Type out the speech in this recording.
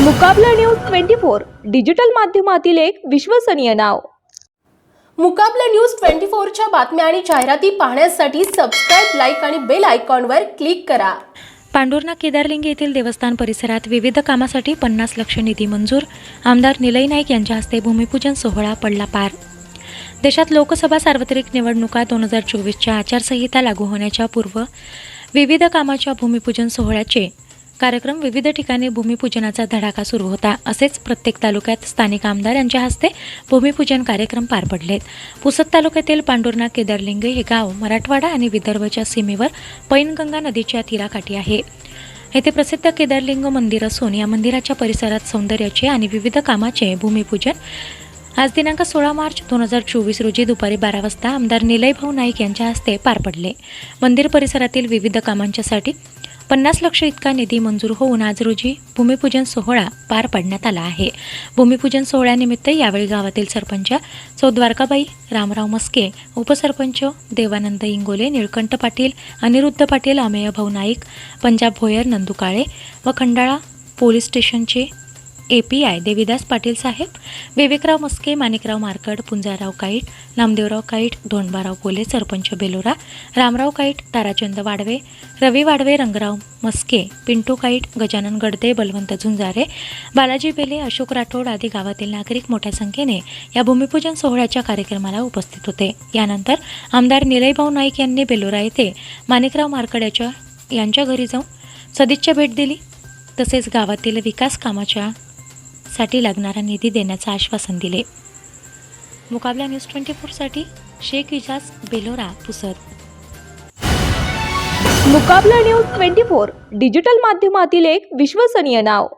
Mukabla news twenty four digital माध्यमातील एक विश्वसनीय नाव. मुकाबला न्यूज ट्वेंटी फोरच्या बातम्या आणि जाहिराती पाहण्यासाठी सबस्क्राईब लाईक आणि बेल आयकॉनवर क्लिक करा. पांडुर्णा केदारलिंग येथील देवस्थान परिसरात विविध कामासाठी पन्नास लक्ष निधी मंजूर आमदार निलय नाईक यांच्या हस्ते भूमिपूजन सोहळा पडला पार. देशात लोकसभा सार्वत्रिक निवडणुका दोन हजार चोवीसच्या आचारसंहिता लागू होण्याच्या पूर्व विविध कामाच्या भूमिपूजन सोहळ्याचे कार्यक्रम विविध ठिकाणी भूमिपूजनाचा धडाका सुरू होता. असेच प्रत्येक तालुक्यात स्थानिक आमदार यांच्या हस्ते भूमिपूजन कार्यक्रम पार पडलेत. पुसद तालुक्यातील पांडुर्णा केदारलिंग हे गाव मराठवाडा आणि विदर्भच्या सीमेवर पैनगंगा नदीच्या तीराकाठी आहे. येथे प्रसिद्ध केदारलिंग मंदिर असून या मंदिराच्या परिसरात सौंदर्याचे आणि विविध कामाचे भूमिपूजन आज दिनांक सोळा मार्च दोन हजार चोवीस रोजी दुपारी बारा वाजता आमदार निलयभाऊ नाईक यांच्या हस्ते पार पडले. मंदिर परिसरातील विविध कामांच्यासाठी पन्नास लक्ष इतका निधी मंजूर होऊन आज रोजी भूमिपूजन सोहळा पार पाडण्यात आला आहे. भूमिपूजन सोहळ्यानिमित्त यावेळी गावातील सरपंच चौद्वारकाबाई रामराव मस्के उपसरपंच देवानंद इंगोले निळकंठ पाटील अनिरुद्ध पाटील अमेय भाऊ नाईक पंजाब भोयर नंदू काळे व खंडाळा पोलीस स्टेशनचे A P I Devidas Patil Saheb Vivekrao Maske Manikrao Markad Punjarao kite Namdevrao kite Dhondbarao Kole sarpanch Belora Ramrao kite Tarachand Wadve Ravi Wadve Rangrao Maske Pintu kite Gajanan Gadade Balwant झुंजारे Balaji Bele Ashok Rathod आदी गावातील नागरिक मोठ्या संख्येने या भूमिपूजन सोहळ्याच्या कार्यक्रमाला उपस्थित होते. यानंतर आमदार निलयभाऊ नाईक यांनी बेलोरा येथे माणिकराव मारकड याच्या यांच्या घरी जाऊन सदिच्छा भेट दिली. तसेच गावातील विकास कामाच्या साठी लागणारा निधी देण्याचं आश्वासन दिले. Mukabla news twenty फोरसाठी Shaikh Ijaz Belora Pusad. Mukabla news twenty four digital माध्यमातील एक विश्वसनीय नाव.